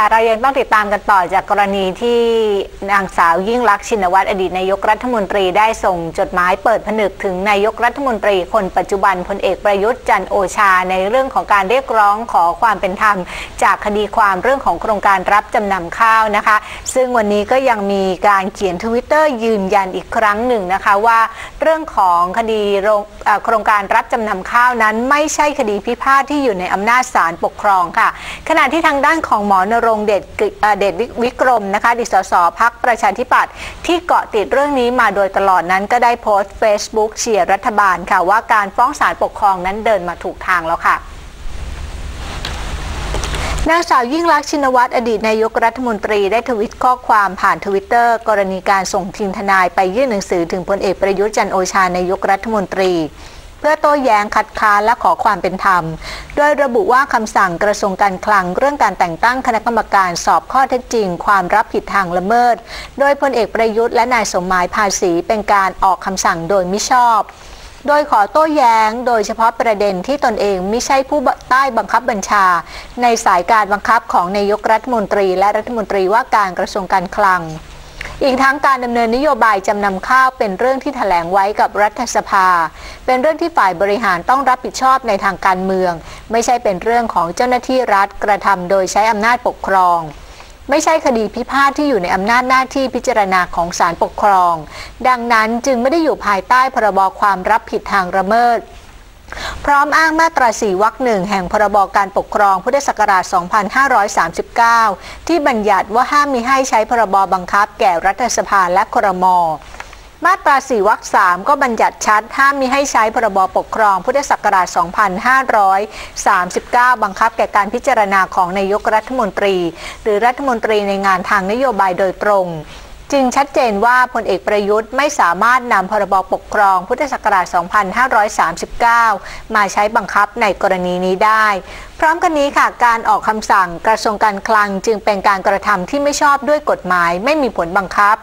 เรายังต้องติดตามกันต่อจากกรณีที่นางสาวยิ่งลักษณ์ชินวัตรอดีตนายกรัฐมนตรีได้ส่งจดหมายเปิดผนึกถึงนายกรัฐมนตรีคนปัจจุบันพลเอกประยุทธ์จันโอชา ในเรื่องของการเรียกร้องขอความเป็นธรรม จากคดีความเรื่องของโครงการรับจำนำข้าวนะคะ ซึ่งวันนี้ก็ยังมีการเขียนทวิตเตอร์ยืนยันอีกครั้งหนึ่งนะคะว่าเรื่องของคดีโรงเอ่อโครงการรับจำนำข้าวนั้น ไม่ใช่คดีพิพาทที่อยู่ในอำนาจศาลปกครองค่ะ ขณะที่ทางด้านของหมอนรงเดชเอ่อเดชวิกรมนะคะดิสสพักประชาธิปัตย์ที่เกาะติดเรื่องนี้มาโดยตลอดนั้นก็ได้โพสต์ Facebook เชียร์รัฐบาลค่ะว่าการฟ้องศาลปกครองนั้นเดินมาถูกทางแล้วค่ะนางสาวยิ่งลักชินวัตรอดีตนายกรัฐมนตรีได้ทวิตข้อความผ่านทวิตเตอร์กรณีการส่งทีมทนายไปยื่นหนังสือถึงพลเอกประยุทธ์จันโอชานายกรัฐมนตรี เพื่อโต้แย้งคัดค้านและขอความเป็นธรรม โดยระบุว่าคำสั่งกระทรวงการคลังเรื่องการแต่งตั้งคณะกรรมการสอบข้อเท็จจริง ความรับผิดทางละเมิด โดยพลเอกประยุทธ์และนายสมหมายภาษีเป็นการออกคำสั่งโดยมิชอบโดยขอโต้แย้งโดยเฉพาะประเด็นที่ตนเองไม่ใช่ผู้ใต้บังคับบัญชา ในสายการบังคับของนายกรัฐมนตรีและรัฐมนตรีว่าการกระทรวงการคลัง อีกทั้งการดำเนินนโยบายจำนำข้าวเป็นเรื่องที่แถลงไว้กับรัฐสภา เป็นเรื่องที่ฝ่ายบริหารต้องรับผิดชอบในทางการเมือง ไม่ใช่เป็นเรื่องของเจ้าหน้าที่รัฐกระทำโดยใช้อำนาจปกครอง ไม่ใช่คดีพิพาทที่อยู่ในอำนาจหน้าที่พิจารณาของศาลปกครอง ดังนั้นจึงไม่ได้อยู่ภายใต้พรบความรับผิดทางละเมิด ร้อมอ้างมาตรา4วรรคหนึ่งแห่งพรบการปกครองพุทธศักราช 2539 ที่บัญญัติว่าห้ามมีให้ใช้พรบบังคับแก่รัฐสภาและครมมาตรา4วรรค3ก็บัญญัติชัดห้ามมีให้ใช้พรบปกครอง พุทธศักราช 2539 บังคับแก่การพิจารณาของนายกรัฐมนตรี หรือรัฐมนตรีในงานทางนโยบายโดยตรง จึงชัดเจนว่าพลเอกประยุทธ์ไม่สามารถนำพรบปกครองพุทธศักราช 2539 มาใช้บังคับในกรณีนี้ได้ พร้อมกันนี้ค่ะ การออกคำสั่งกระทรวงการคลังจึงเป็นการกระทำที่ไม่ชอบด้วยกฎหมายไม่มีผลบังคับ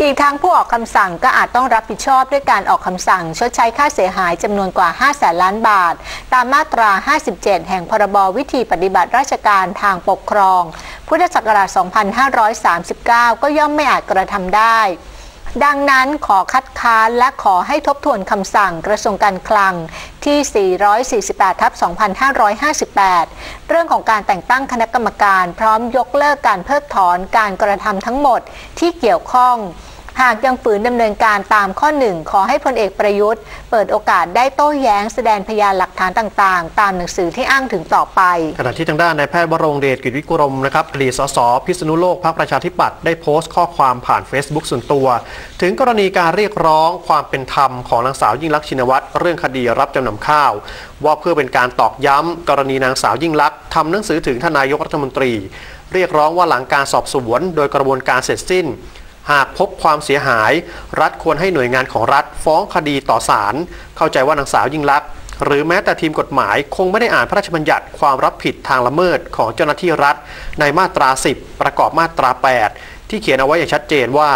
อีกทั้งผู้ออกคำสั่งก็อาจต้องรับผิดชอบด้วยการออกคำสั่ง ชดใช้ค่าเสียหายจำนวนกว่า 5 แสนล้านบาท ตามมาตรา 57 แห่งพรบวิธีปฏิบัติราชการทางปกครอง พุทธศักราช 2539 ก็ย่อมไม่อาจกระทำได้ดังนั้นขอคัดค้านและขอให้ทบทวนคำสั่งกระทรวงการคลังที่ 448 ทับ 2558 เรื่องของการแต่งตั้งคณะกรรมการ พร้อมยกเลิกการเพิกถอนการกระทำทั้งหมดที่เกี่ยวข้อง หากยังฝืนดำเนินการตามข้อหนึ่งขอให้พลเอกประยุทธ์ เปิดโอกาสได้โต้แย้งแสดงพยานหลักฐานต่างๆ ตามหนังสือที่อ้างถึงต่อไป ขณะที่ทางด้านนายแพทย์วรงเดชกิจวิกรมนะครับอดีตสสพิษณุโลกพรรคประชาธิปัตย์ได้โพสต์ข้อความผ่าน Facebook ส่วนตัว ถึงกรณีการเรียกร้องความเป็นธรรมของนางสาวยิ่งลักษณ์ชินวัตรเรื่องคดีรับจำนำข้าว ว่าเพื่อเป็นการตอกย้ำ กรณีนางสาวยิ่งลักษณ์ทำหนังสือถึงทนนายกรัฐมนตรี เรียกร้องว่าหลังการสอบสวน โดยกระบวนการเสร็จสิ้น หากพบความเสียหาย รัฐควรให้หน่วยงานของรัฐฟ้องคดีต่อศาลเข้าใจว่านางสาวยิ่งลักษณ์หรือแม้แต่ทีมกฎหมายคงไม่ได้อ่านพระราชบัญญัติความรับผิดทางละเมิดของเจ้าหน้าที่รัฐ ในมาตรา 10 ประกอบมาตรา 8 ที่เขียนเอาไว้อย่างชัดเจนว่า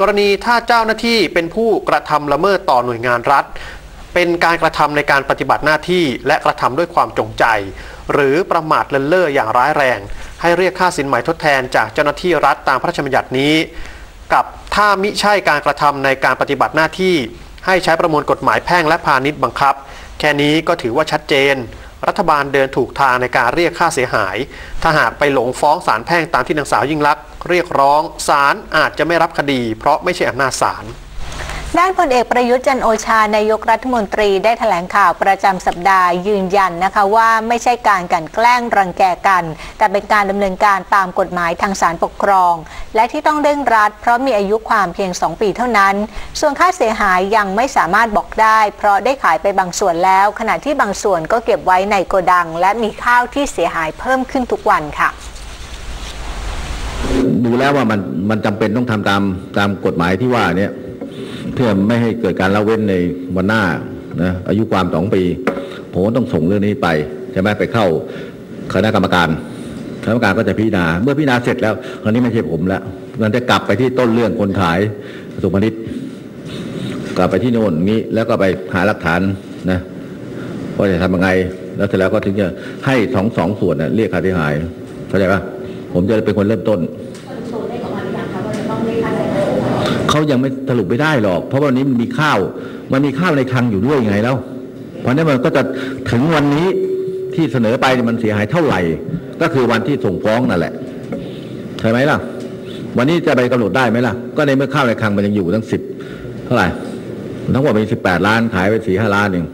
กรณีถ้าเจ้าหน้าที่เป็นผู้กระทำละเมิดต่อหน่วยงานรัฐ เป็นการกระทำในการปฏิบัติหน้าที่และกระทำด้วยความจงใจ หรือประมาทเลินเล่ออย่างร้ายแรง ให้เรียกค่าสินไหมทดแทนจากเจ้าหน้าที่รัฐตามพระราชบัญญัตินี้ กับถ้ามิใช่การกระทำในการปฏิบัติหน้าที่ ให้ใช้ประมวลกฎหมายแพ่งและพาณิชย์บังคับ แค่นี้ก็ถือว่าชัดเจน รัฐบาลเดินถูกทางในการเรียกค่าเสียหาย ถ้าหากไปหลงฟ้องศาลแพ่งตามที่นางสาวยิ่งลักษณ์เรียกร้องศาลอาจจะไม่รับคดี เพราะไม่ใช่อำนาจศาล ด้านพลเอกประยุทธ์จันโอชานายกรัฐมนตรีได้แถลงข่าวประจำสัปดาห์ยืนยันนะคะว่าไม่ใช่การกันแกล้งรังแกกัน แต่เป็นการดำเนินการตามกฎหมายทางศาลปกครอง และที่ต้องเร่งรัดเพราะมีอายุความเพียง 2 ปีเท่านั้น ส่วนค่าเสียหายยังไม่สามารถบอกได้ เพราะได้ขายไปบางส่วนแล้ว ขณะที่บางส่วนก็เก็บไว้ในโกดัง และมีข้าวที่เสียหายเพิ่มขึ้นทุกวันค่ะดูแล้วว่ามันมันจำเป็นต้องทำตามตามกฎหมายที่ว่าเนี่ย เพื่อไม่ให้เกิดการละเว้นในวันหน้านะอายุความสองปี ผมก็ต้องส่งเรื่องนี้ไปใช่ไหมไปเข้าคณะกรรมการคณะกรรมการก็จะพิจารณาเมื่อพิจารณาเสร็จแล้วคราวนี้ไม่ใช่ผมแล้วมันจะกลับไปที่ต้นเรื่องคนขายกระทรวงพาณิชย์กลับไปที่โน่นนี้แล้วก็ไปหาหลักฐานนะว่าจะทำยังไง แล้วเสร็จแล้วก็ถึงจะให้สองสองส่วนนะเรียกค่าเสียหายเข้าใจปะผมจะเป็นคนเริ่มต้น เขายังไม่สรุปไม่ได้หรอก เพราะวันนี้มันมีข้าว มันมีข้าวในคลังอยู่ด้วยไงแล้ว เพราะนั้นมันก็จะถึงวันนี้ที่เสนอไปมันเสียหายเท่าไหร่ ก็คือวันที่ส่งฟ้องนั่นแหละใช่ไหมล่ะ วันนี้จะไปกำหนดได้ไหมล่ะ ก็ในเมื่อข้าวในคลังมันยังอยู่ตั้งสิบเท่าไหร่ทั้งหมดเป็นสิบแปดล้านขายไปสี่ห้าล้านเอง